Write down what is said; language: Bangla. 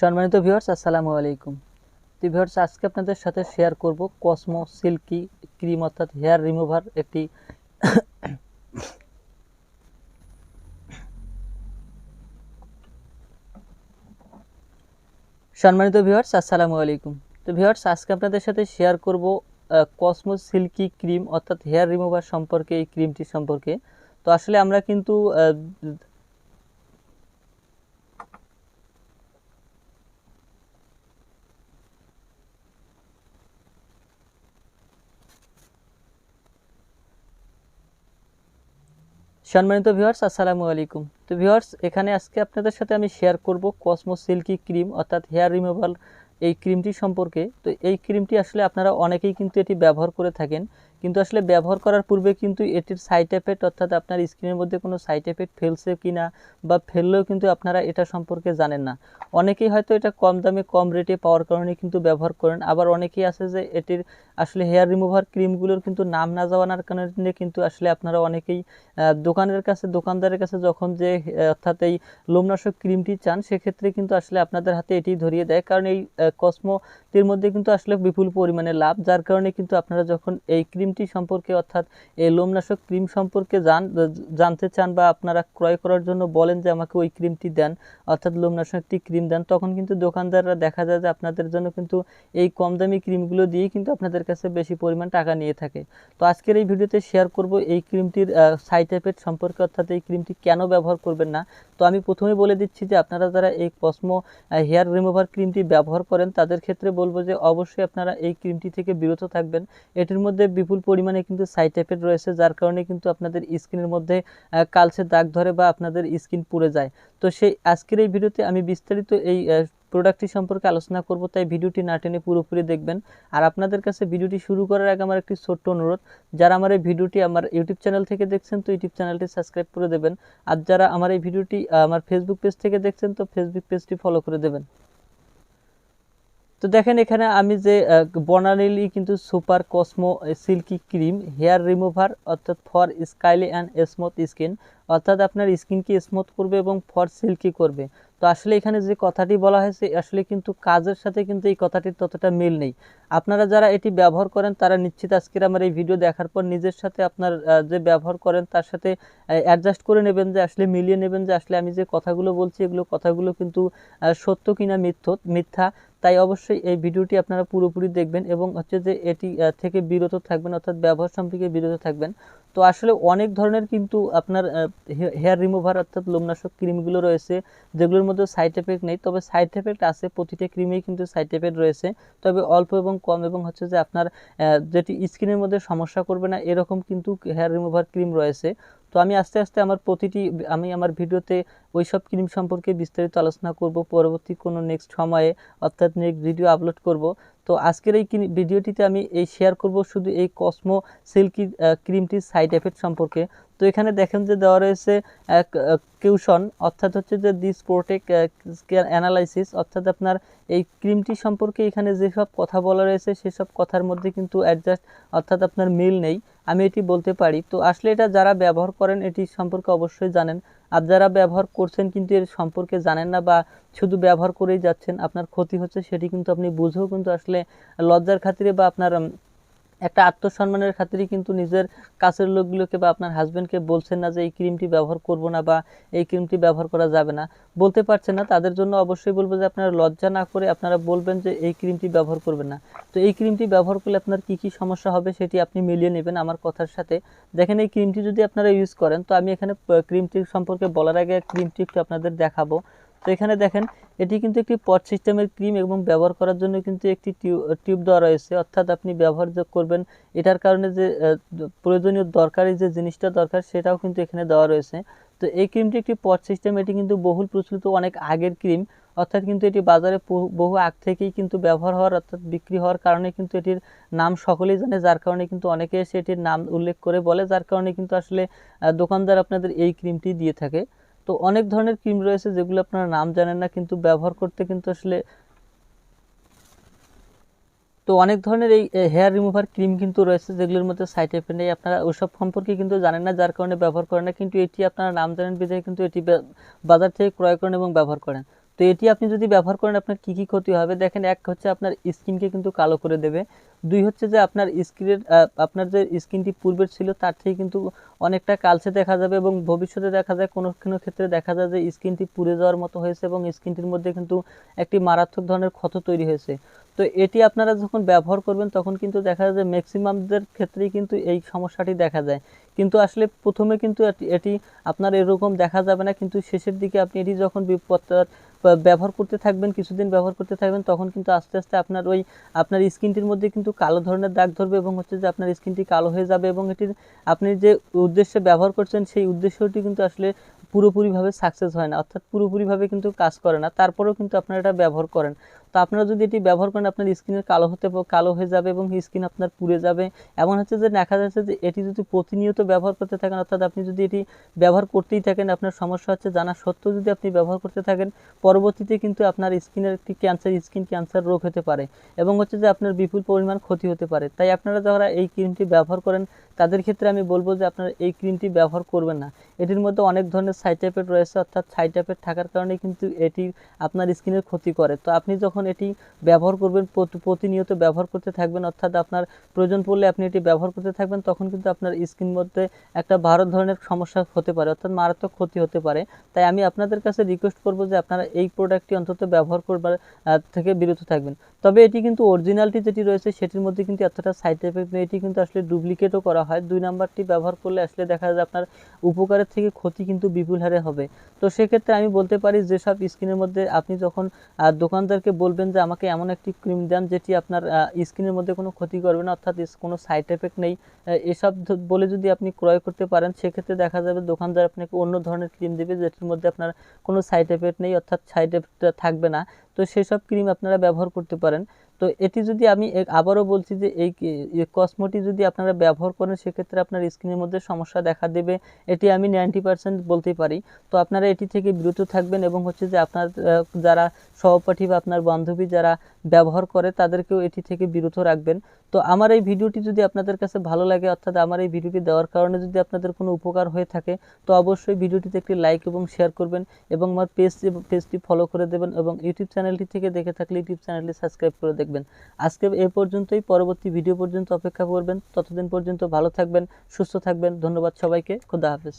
সম্মানিত ভিউয়ার্স আসসালামু আলাইকুম। তো ভিউয়ার্স আজকে আপনাদের সাথে শেয়ার করব কসমো সিল্কি ক্রিম অর্থাৎ হেয়ার রিমুভার একটি সম্মানিত ভিউয়ার্স আসসালামু আলাইকুম। তো ভিউয়ার্স আজকে আপনাদের সাথে শেয়ার করব কসমো সিল্কি ক্রিম অর্থাৎ হেয়ার রিমুভার সম্পর্কে, এই ক্রিমটি সম্পর্কে। তো আসলে আমরা কিন্তু সম্মানিত ভিউয়ার্স আসসালামু আলাইকুম। তো ভিউয়ার্স এখানে আজকে আপনাদের সাথে আমি শেয়ার করব কসমো সিল্কি ক্রিম অর্থাৎ হেয়ার রিমুভাল এই ক্রিমটি সম্পর্কে। তো এই ক্রিমটি আসলে আপনারা অনেকেই কিন্তু এটি ব্যবহার করে থাকেন। কিন্তু আসলে ব্যবহার করার পূর্বে কিন্তু এটির সাইড এফেক্ট অর্থাৎ আপনার স্ক্রিনের মধ্যে কোনো সাইড এফেক্ট ফেলছে কি না বা ফেললেও কিন্তু আপনারা এটা সম্পর্কে জানেন না। অনেকেই হয়তো এটা কম দামে, কম রেটে পাওয়ার কারণে কিন্তু ব্যবহার করেন। আবার অনেকেই আছে যে এটির আসলে হেয়ার রিমুভার ক্রিমগুলোর কিন্তু নাম না যাওয়ানোর কারণে কিন্তু আসলে আপনারা অনেকেই দোকানের কাছে, দোকানদারের কাছে যখন যে অর্থাৎ এই লোমনাশক ক্রিমটি চান, সেক্ষেত্রে কিন্তু আসলে আপনাদের হাতে এটি ধরিয়ে দেয়। কারণ এই কসমোটির মধ্যে কিন্তু আসলে বিপুল পরিমাণে লাভ, যার কারণে কিন্তু আপনারা যখন এই ক্রিমটি সম্পর্কে, অর্থাৎ এই লোমনাশক ক্রিম সম্পর্কে জান, জানতে চান বা আপনারা ক্রয় করার জন্য বলেন যে আমাকে ওই ক্রিমটি দেন, অর্থাৎ লোমনাশক একটি ক্রিম দেন, তখন কিন্তু দোকানদাররা দেখা যায় যে আপনাদের জন্য কিন্তু এই কম দামি ক্রিমগুলো দিয়েই কিন্তু আপনাদের কাছে বেশি পরিমাণ টাকা নিয়ে থাকে। তো আজকের এই ভিডিওতে শেয়ার করব এই ক্রিমটির সাইড এফেক্ট সম্পর্কে, অর্থাৎ এই ক্রিমটি কেন ব্যবহার করবেন না। তো আমি প্রথমে বলে দিচ্ছি যে আপনারা যারা এই কসমো হেয়ার রিমুভার ক্রিমটি ব্যবহার করেন, তাদের ক্ষেত্রে বলব যে অবশ্যই আপনারা এই ক্রিমটি থেকে বিরত থাকবেন। এটির মধ্যে বিপুল পরিমাণে কিন্তু সাইড এফেক্ট রয়েছে, যার কারণে কিন্তু আপনাদের স্কিনের মধ্যে কালচে দাগ ধরে বা আপনাদের স্কিন পুড়ে যায়। তো সেই আজকের এই ভিডিওতে আমি বিস্তারিত এই প্রোডাক্টটি সম্পর্কে আলোচনা করব, তাই ভিডিওটি না টেনে পুরোপুরি দেখবেন। আর আপনাদের কাছে ভিডিওটি শুরু করার আগে আমার একটি ছোট্ট অনুরোধ, যারা আমার এই ভিডিওটি আমার ইউটিউব চ্যানেল থেকে দেখছেন, তো ইউটিউব চ্যানেলটি সাবস্ক্রাইব করে দেবেন। আর যারা আমার এই ভিডিওটি আমার ফেসবুক পেজ থেকে দেখছেন, তো ফেসবুক পেজটি ফলো করে দেবেন। তো দেখেন এখানে আমি যে বনালিলি কিন্তু super cosmo silky cream, hair remover অর্থাৎ ফর স্কাইলি অ্যান্ড স্মুথ স্কিন, অর্থাৎ আপনার স্কিনকে স্মুথ করবে এবং ফর সিল্কি করবে। তো আসলে এখানে যে কথাটি বলা হয়েছে, আসলে কিন্তু কাজের সাথে কিন্তু এই কথাটির ততটা মিল নেই। আপনারা যারা এটি ব্যবহার করেন, তারা নিশ্চিত আজকের আমার এই ভিডিও দেখার পর নিজের সাথে আপনার যে ব্যবহার করেন, তার সাথে অ্যাডজাস্ট করে নেবেন যে আসলে মিলিয়ে নেবেন যে আসলে আমি যে কথাগুলো বলছি, এগুলো কথাগুলো কিন্তু সত্য কিনা মিথ্য, মিথ্যা। তাই অবশ্যই এই ভিডিওটি আপনারা পুরোপুরি দেখবেন এবং হচ্ছে যে এটি থেকে বিরত থাকবেন, অর্থাৎ ব্যবহার সম্পর্কে বিরত থাকবেন। তো আসলে অনেক ধরনের কিন্তু আপনার হেয়ার রিমুভার অর্থাৎ লোমনাশক ক্রিমগুলো রয়েছে, যেগুলোর মধ্যে সাইড এফেক্ট নেই। তবে সাইড এফেক্ট আছে, প্রতিটা ক্রিমেই কিন্তু সাইড এফেক্ট রয়েছে। তবে অল্প এবং কম এবং হচ্ছে যে আপনার যেটি স্কিনের মধ্যে সমস্যা করবে না, এরকম কিন্তু হেয়ার রিমুভার ক্রিম রয়েছে। তো আমি আস্তে আস্তে আমার প্রতিটি, আমি আমার ভিডিওতে ওই সব ক্রিম সম্পর্কে বিস্তারিত আলোচনা করব। পরবর্তী কোনো নেক্সট সময়ে অর্থাৎ নেক্সট ভিডিও আপলোড করব। তো আজকের এই ভিডিওটিতে আমি এই শেয়ার করব শুধু এই কসমো সিল্কি ক্রিমটির সাইড এফেক্ট সম্পর্কে। তো এখানে দেখেন যে দেওয়া রয়েছে কিউশন অর্থাৎ হচ্ছে যে দিস প্রোটেক অ্যানালাইসিস অর্থাৎ আপনার এই ক্রিমটি সম্পর্কে এখানে যেসব কথা বলা রয়েছে, সেসব কথার মধ্যে কিন্তু অ্যাডজাস্ট অর্থাৎ আপনার মিল নেই। আমি এটি বলতে পারি। তো আসলে এটা যারা ব্যবহার করেন, এটি সম্পর্কে অবশ্যই জানেন। আর যারা ব্যবহার করছেন কিন্তু এর সম্পর্কে জানেন না বা শুধু ব্যবহার করেই যাচ্ছেন, আপনার ক্ষতি হচ্ছে, সেটি কিন্তু আপনি বুঝেও কিন্তু আসলে লজ্জার খাতিরে বা আপনার একটা আত্মসম্মানের খাতিরে কিন্তু নিজের কাছের লোকগুলোকে বা আপনার হাজবেন্ডকে বলছেন না যে এই ক্রিমটি ব্যবহার করব না বা এই ক্রিমটি ব্যবহার করা যাবে না। বলতে পারছেন না, তাদের জন্য অবশ্যই বলব যে আপনারা লজ্জা না করে আপনারা বলবেন যে এই ক্রিমটি ব্যবহার করবেন না। তো এই ক্রিমটি ব্যবহার করলে আপনার কি কি সমস্যা হবে সেটি আপনি মিলিয়ে নেবেন আমার কথার সাথে। দেখেন, এই ক্রিমটি যদি আপনারা ইউজ করেন, তো আমি এখানে ক্রিমটির সম্পর্কে বলার আগে ক্রিমটি একটু আপনাদের দেখাবো। তো এখানে দেখেন, এটি কিন্তু একটি পট সিস্টেমের ক্রিম এবং ব্যবহার করার জন্য কিন্তু একটি টিউব দেওয়া রয়েছে। অর্থাৎ আপনি ব্যবহার করবেন, এটার কারণে যে প্রয়োজনীয় দরকারি যে জিনিসটা দরকার, সেটাও কিন্তু এখানে দেওয়া রয়েছে। তো এই ক্রিমটি একটি পট সিস্টেম, এটি কিন্তু বহুল প্রচলিত, অনেক আগের ক্রিম। অর্থাৎ কিন্তু এটি বাজারে বহু আগ থেকেই কিন্তু ব্যবহার হওয়ার, অর্থাৎ বিক্রি হওয়ার কারণে কিন্তু এটির নাম সকলেই জানে, যার কারণে কিন্তু অনেকে এসে এটির নাম উল্লেখ করে বলে, যার কারণে কিন্তু আসলে দোকানদার আপনাদের এই ক্রিমটি দিয়ে থাকে। তো অনেক ধরনের ক্রিম রয়েছে যেগুলো আপনারা নাম জানেন না, কিন্তু ব্যবহার করতে কিন্তু আসলে তো অনেক ধরনের এই হেয়ার রিমুভার ক্রিম কিন্তু রয়েছে যেগুলোর মধ্যে সাইড এফেক্ট নেই। আপনারা ওসব সম্পর্কে কিন্তু জানেন না, যার কারণে ব্যবহার করেন না, কিন্তু এটি আপনারা নাম জানেন বিধায় কিন্তু এটি বাজার থেকে ক্রয় করেন এবং ব্যবহার করেন। তো এটি আপনি যদি ব্যবহার করেন, আপনার কী কী ক্ষতি হবে? দেখেন এক হচ্ছে আপনার স্কিনকে কিন্তু কালো করে দেবে। দুই হচ্ছে যে আপনার স্কিনের আপনার যে স্কিনটি পূর্বের ছিল, তার থেকে কিন্তু অনেকটা কালচে দেখা যাবে এবং ভবিষ্যতে দেখা যায় কোনো কোনো ক্ষেত্রে দেখা যায় যে স্কিনটি পুড়ে যাওয়ার মতো হয়েছে এবং স্কিনটির মধ্যে কিন্তু একটি মারাত্মক ধরনের ক্ষত তৈরি হয়েছে। তো এটি আপনারা যখন ব্যবহার করবেন তখন কিন্তু দেখা যায় যে ম্যাক্সিমামদের ক্ষেত্রেই কিন্তু এই সমস্যাটি দেখা যায়। কিন্তু আসলে প্রথমে কিন্তু এটি- আপনার এরকম দেখা যাবে না, কিন্তু শেষের দিকে আপনি এটি যখন বিপদ ব্যবহার করতে থাকবেন, কিছুদিন ব্যবহার করতে থাকবেন, তখন কিন্তু আস্তে আস্তে আপনার ওই, আপনার স্কিনটির মধ্যে কিন্তু কালো ধরনের দাগ ধরবে এবং হচ্ছে যে আপনার স্কিনটি কালো হয়ে যাবে এবং এটির, আপনি যে উদ্দেশ্যে ব্যবহার করছেন, সেই উদ্দেশ্যটি কিন্তু আসলে পুরোপুরিভাবে সাকসেস হয় না। অর্থাৎ পুরোপুরিভাবে কিন্তু কাজ করে না। তারপরেও কিন্তু আপনারা এটা ব্যবহার করেন। তো আপনারা যদি এটি ব্যবহার করেন, আপনার স্কিনের কালো হতে কালো হয়ে যাবে এবং স্কিন আপনার পুড়ে যাবে। এমন হচ্ছে যে দেখা যাচ্ছে যে এটি যদি প্রতিনিয়ত ব্যবহার করতে থাকেন, অর্থাৎ আপনি যদি এটি ব্যবহার করতেই থাকেন, আপনার সমস্যা হচ্ছে জানা সত্ত্বেও যদি আপনি ব্যবহার করতে থাকেন, পরবর্তীতে কিন্তু আপনার স্কিনের একটি ক্যান্সার স্কিন ক্যান্সার রোগ হতে পারে এবং হচ্ছে যে আপনার বিপুল পরিমাণ ক্ষতি হতে পারে। তাই আপনারা যারা এই ক্রিমটি ব্যবহার করেন, তাদের ক্ষেত্রে আমি বলব যে আপনারা এই ক্রিমটি ব্যবহার করবেন না। এটির মধ্যে অনেক ধরনের সাইড এফেক্ট রয়েছে, অর্থাৎ সাইড এফেক্ট থাকার কারণে কিন্তু এটি আপনার স্কিনের ক্ষতি করে। তো আপনি যখন এটি ব্যবহার করবেন, প্রতি- প্রতিনিয়ত ব্যবহার করতে থাকবেন, অর্থাৎ আপনার প্রয়োজন পড়লে আপনি এটি ব্যবহার করতে থাকবেন, তখন কিন্তু আপনার স্কিন মধ্যে একটা ভালো ধরনের সমস্যা হতে পারে, অর্থাৎ মারাত্মক ক্ষতি হতে পারে। তাই আমি আপনাদের কাছে রিকোয়েস্ট করব যে আপনারা এই প্রোডাক্টটি অন্তত ব্যবহার করবার থেকে বিরত থাকবেন। তবে এটি কিন্তু অরিজিনালটি যেটি রয়েছে, সেটির মধ্যে কিন্তু এতটা সাইড এফেক্ট নেই, এটি কিন্তু আসলে ডুপ্লিকেটও করা হয়। দুই নাম্বারটি ব্যবহার করলে আসলে দেখা যায় আপনার উপকারের থেকে ক্ষতি কিন্তু বিপুল হারে হবে। তো সেক্ষেত্রে আমি বলতে পারি, যেসব স্কিনের মধ্যে আপনি যখন দোকানদারকে বলবেন যে আমাকে এমন একটি ক্রিম দেন যেটি আপনার স্কিনের মধ্যে কোনো ক্ষতি করবে না, অর্থাৎ কোনো সাইড এফেক্ট নেই। এসব বলে যদি আপনি ক্রয় করতে পারেন, সেক্ষেত্রে দেখা যাবে দোকানদার আপনাকে অন্য ধরনের ক্রিম দেবে, যেটির মধ্যে আপনার কোনো সাইড এফেক্ট নেই, অর্থাৎ সাইড এফেক্ট থাকবে না। তো সেসব ক্রিম আপনারা ব্যবহার করতে পারেন। তো এটি যদি আমি আবারও বলছি যে এই কসমোটি যদি আপনারা ব্যবহার করেন, সেক্ষেত্রে আপনার স্কিনের মধ্যে সমস্যা দেখা দেবে। এটি আমি নাইনটি পার্সেন্ট বলতে পারি। তো আপনারা এটি থেকে বিরত থাকবেন এবং হচ্ছে যে আপনার যারা সহপাঠী বা আপনার বান্ধবী যারা ব্যবহার করে, তাদেরকেও এটি থেকে বিরত রাখবেন। তো আমার এই ভিডিওটি যদি আপনাদের কাছে ভালো লাগে, অর্থাৎ আমার এই ভিডিওটি দেওয়ার কারণে যদি আপনাদের কোনো উপকার হয়ে থাকে, তো অবশ্যই ভিডিওটিতে একটি লাইক এবং শেয়ার করবেন এবং আমার পেজ, পেজটি ফলো করে দেবেন এবং ইউটিউব চ্যানেলটি থেকে দেখে থাকলে ইউটিউব চ্যানেলটি সাবস্ক্রাইব করে দেখবেন। আজকে এ পর্যন্তই, পরবর্তী ভিডিও পর্যন্ত অপেক্ষা করবেন। ততদিন পর্যন্ত ভালো থাকবেন, সুস্থ থাকবেন। ধন্যবাদ সবাইকে। খুদা হাফেজ।